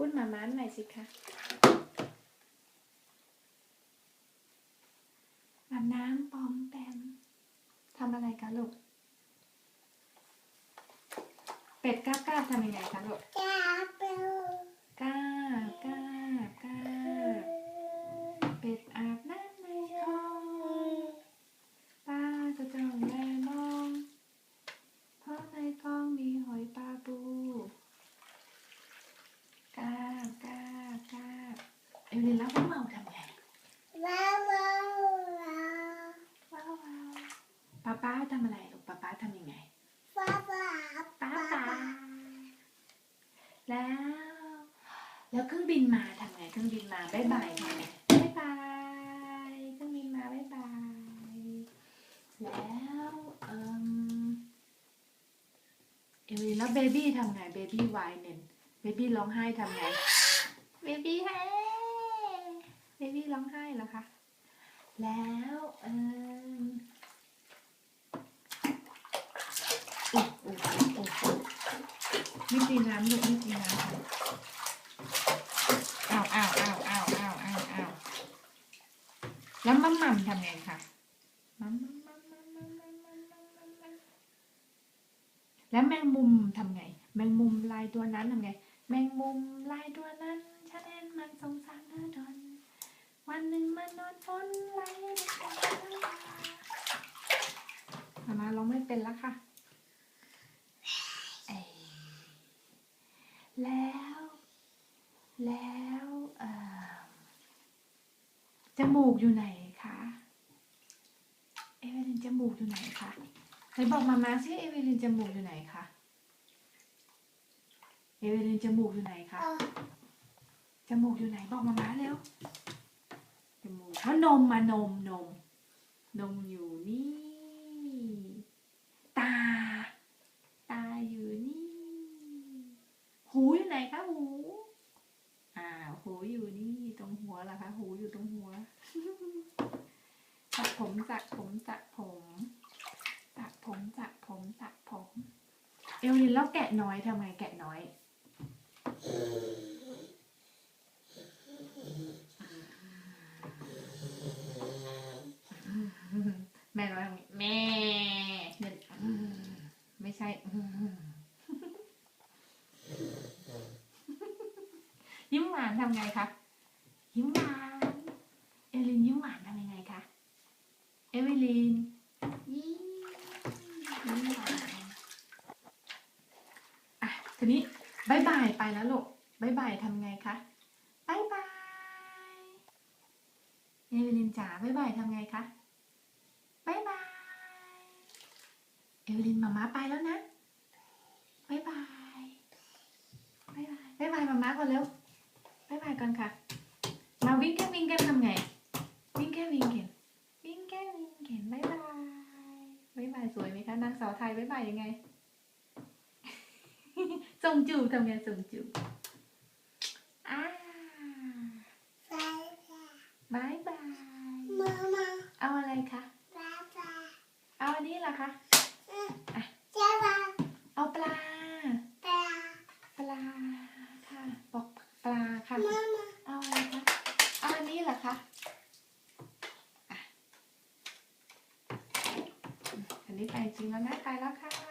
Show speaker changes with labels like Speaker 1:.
Speaker 1: พูดมาม้าหน่อยสิคะอาบน้ำปอมแปมทำอะไรคะลูก เป็ดกล้าก้าทำยังไงคะลูก
Speaker 2: จ้าเปล
Speaker 1: กล้ากล้ากล้าเป็ดอาบน้ำในคลองปลาก็จ้องแลมอง เพราะในคลองมีหอยปลาปูกล้ากล้ากล้าเอลิ นแล้วพ่อเมาทำไง
Speaker 2: ว้าวว้าวว้าว
Speaker 1: ว้าวว้าวป้าป้าทำอะไรลูกป้าป้าทำยังไง
Speaker 2: ว้าวว้าว
Speaker 1: ป้าป้าแล้ว แล้วเครื่องบินมาทำไงเครื่องบินมาบ๊ายบายทำไงบ๊ายบายเครื่องบินมาบ๊ายบายแล้วเอ่มเอลินแล้วเบบี้ทำไงเบบี้วายเนนเบบี้ร้องไห้ทำไงเบบี้แฮ เบบี้ร้องไห้เหรอคะ แล้วเอ่มโอ้โอ้โอ้โอ้ไม่ตีน้ำลูกไม่ตีน้ำค่ะอ้าวอ้าวอ้าวอ้าวอ้าวอ้าวอ้าวแล้วมัมมัมทำไงคะมัมมัมมัมมัมมัมมัมมัมมัมมัมมัมแล้วแมงมุมทำไง แมงมุมลายตัวนั้นทำไง แมงมุมลายตัวนั้นฉันเห็นมันสงสารเธอดอน วันหนึ่งมันนอนฝนไหลในกามามาร้องไม่เป็นแล้วค่ะเอ้ยแล้ว แล้วเอ่อจมูกอยู่ไหนคะเอเวลินจมูกอยู่ไหนคะไหนบอกมามาสิเอเวลินจมูกอยู่ไหนคะเอเวลินจมูกอยู่ไหนคะจมูกอยู่ไหนบอกมาม้าเร็ว จมูกเขานมมานมนม นมอยู่นี่ ตา ตาอยู่นี่ หูอยู่ไหนคะหู อ่า หูอยู่นี่ตรงหัวเหรอคะหูอยู่ตรงหัวสระผมสระผมสระผมสระผมสระผมสระผม เอลลินแล้วแกะน้อยทำไงแกะน้อย แม่ร้องอย่างนี้แม่เนี่ยอืมไม่ใช่อืม ยิ้มหวานทำไงคะ ยิ้มหวาน เอลินยิ้มหวานทำยังไงคะ เอวิลินยิ้มยิ้มหวานอะทีนี้บายบายไปแล้วลูกบายบายทำไงคะบายบาย เอวิลินจ๋าบายบายทำไงคะบายบาย เอวิลินมาม่าไปแล้วนะบายบายบายบายบายบายมาม่าก่อนเร็ว ก่อนค่ะ มาวิ่งแค่วิ่งแค่ทำไง วิ่งแค่วิ่งแค่วิ่งแค่วิ่งแค่บายบายบายบายสวยไหมคะนางสาวไทยบายบายยังไงส่งจูบทำไงส่งจูบอ่า
Speaker 2: ไปค่ะ
Speaker 1: บายบาย
Speaker 2: มามา
Speaker 1: เอาอะไรคะ
Speaker 2: ว้าวว้าว
Speaker 1: เอาอันนี้เหรอคะ
Speaker 2: จ้าว้าว
Speaker 1: เอาปลา
Speaker 2: ปลา
Speaker 1: ปลาค่ะบอกปลาค่ะ นี้ไปจริงแล้วนะไปแล้วค่ะ